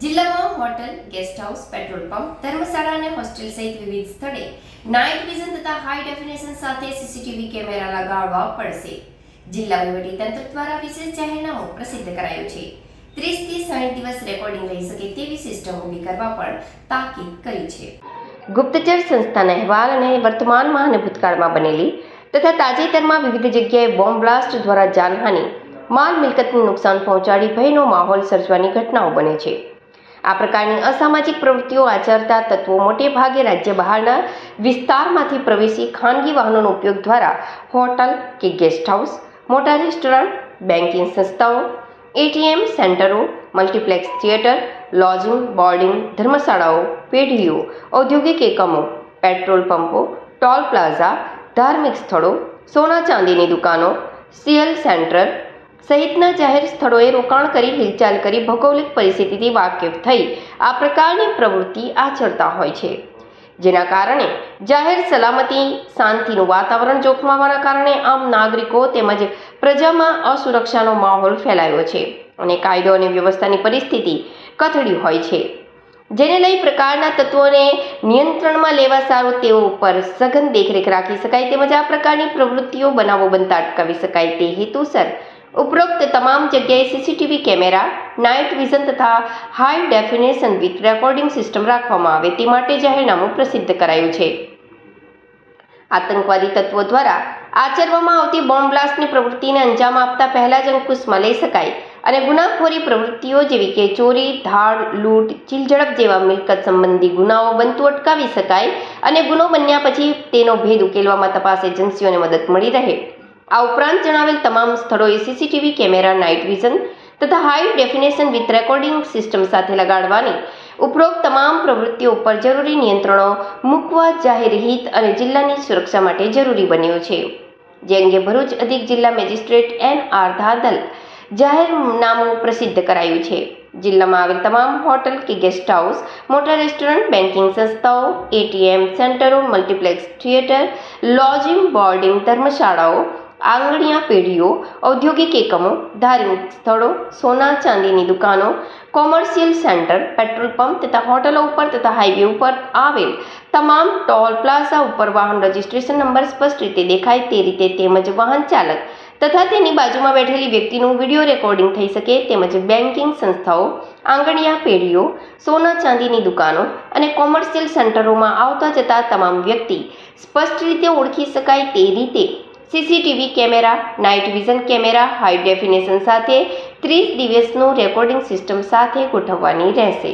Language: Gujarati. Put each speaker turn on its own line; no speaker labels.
જિલ્લામાં hotel guest house petrol pump ધર્મશાળા અને હોસ્ટેલ સહિત વિવિધ સ્થળે નાઇટ વિઝન તથા હાઈ ડેફિનેશન સાથે સીસીટીવી કેમેરા લગાડવા પડશે. જિલ્લા તંત્ર દ્વારા વિશેષ જાહેરનામું પ્રસિદ્ધ કરાયું છે. ત્રીસથી સાઠ દિવસ રેકોર્ડિંગ રહી શકે તેવી સિસ્ટમ ઊભી કરવા પણ તાકીદ કરી છે. ગુપ્તચર સંસ્થાના અહેવાલ અને વર્તમાનમાં અને ભૂતકાળમાં બનેલી તથા તાજેતરમાં વિવિધ જગ્યાએ બોમ્બ બ્લાસ્ટ દ્વારા જાનહાનિ, માલ મિલકતને નુકસાન પહોંચાડી ભયનો માહોલ સર્જવાની ઘટનાઓ બને છે. આ પ્રકારની અસામાજિક પ્રવૃત્તિઓ આચરતા તત્વો મોટે ભાગે રાજ્ય બહારના વિસ્તારમાંથી પ્રવેશી ખાનગી વાહનોનો ઉપયોગ દ્વારા હોટલ કે ગેસ્ટ હાઉસ મોટા રેસ્ટોરન્ટ બેન્કિંગ સંસ્થાઓ, એટીએમ સેન્ટરો, મલ્ટીપ્લેક્સ થિયેટર લોજિંગ બોર્ડિંગ ધર્મશાળાઓ, પેઢીઓ, ઔદ્યોગિક એકમો, પેટ્રોલ પંપો, ટોલ પ્લાઝા, ધાર્મિક સ્થળો, સોના ચાંદીની દુકાનો, સીએલ સેન્ટર સહિતના જાહેર સ્થળોએ રોકાણ કરી હિલચાલ કરી ભૌગોલિક પરિસ્થિતિથી વાકેફ થઈ આ પ્રકારની પ્રવૃત્તિ આચરતા હોય છે. જેના કારણે જાહેર સલામતી, શાંતિનું વાતાવરણ જોખમાવાના કારણે આમ નાગરિકો તેમજ પ્રજામાં અસુરક્ષાનો માહોલ ફેલાયો છે અને કાયદો અને વ્યવસ્થાની પરિસ્થિતિ કથળી હોય છે. જેને લઈ પ્રકારના તત્વોને નિયંત્રણમાં લેવા સારું તેઓ ઉપર સઘન દેખરેખ રાખી શકાય તેમજ આ પ્રકારની પ્રવૃત્તિઓ બનાવો બનતા અટકાવી શકાય તે હેતુસર ઉપરોક્ત તમામ જગ્યાએ સીસીટીવી કેમેરા, નાઇટ વિઝન તથા high definition with recording system રાખવામાં આવે તે માટે જાહેરનામું પ્રસિદ્ધ કરાયું છે. આતંકવાદી તત્વો દ્વારા આચરવામાં આવતી બોમ્બ બ્લાસ્ટની પ્રવૃત્તિને અંજામ આપતા પહેલા જ અંકુશમાં લઈ શકાય અને ગુનાખોરી પ્રવૃત્તિઓ જેવી કે ચોરી, ધાડ, લૂંટ, ચીલઝડપ જેવા મિલકત સંબંધી ગુનાઓ બનતું અટકાવી શકાય અને ગુનો બન્યા પછી તેનો ભેદ ઉકેલવામાં તપાસ એજન્સીઓને મદદ મળી રહે. આ ઉપરાંત જણાવેલ તમામ સ્થળોએ સીસીટીવી કેમેરા, નાઇટ વિઝન તથા high definition with recording system સાથે લગાડવાની ઉપરોક્ત તમામ પ્રવૃત્તિઓ ઉપર જરૂરી નિયંત્રણો મૂકવા જાહેર હિત અને જિલ્લાની સુરક્ષા માટે જરૂરી બન્યું છે. જે અંગે ભરૂચ અધિક જિલ્લા મેજિસ્ટ્રેટ એન આર ધાદલ જાહેરનામું પ્રસિદ્ધ કરાયું છે. જિલ્લામાં આવેલ તમામ હોટલ કે ગેસ્ટ હાઉસ, મોટા રેસ્ટોરન્ટ, બેન્કિંગ સંસ્થાઓ, એટીએમ સેન્ટરો, મલ્ટીપ્લેક્સ થિયેટર, લોજિંગ, બોર્ડિંગ ધર્મશાળાઓ આંગણિયા પેઢીઓ, ઔદ્યોગિક એકમો, ધાર્મિક સ્થળો, સોના ચાંદીની દુકાનો, કોમર્શિયલ સેન્ટર, પેટ્રોલ પંપ તથા હોટલો ઉપર તથા હાઈવે ઉપર આવેલ તમામ ટોલ પ્લાઝા ઉપર વાહન રજિસ્ટ્રેશન નંબર સ્પષ્ટ રીતે દેખાય તે રીતે તેમજ વાહન ચાલક તથા તેની બાજુમાં બેઠેલી વ્યક્તિનું વીડિયો રેકોર્ડિંગ થઈ શકે તેમજ બેન્કિંગ સંસ્થાઓ, આંગણિયા પેઢીઓ, સોના ચાંદીની દુકાનો અને કોમર્શિયલ સેન્ટરોમાં આવતા જતા તમામ વ્યક્તિ સ્પષ્ટ રીતે ઓળખી શકાય તે રીતે CCTV camera, night vision camera, high definition સાથે ત્રીસ દિવસનું રેકોર્ડિંગ સિસ્ટમ સાથે ગોઠવવાની રહેશે.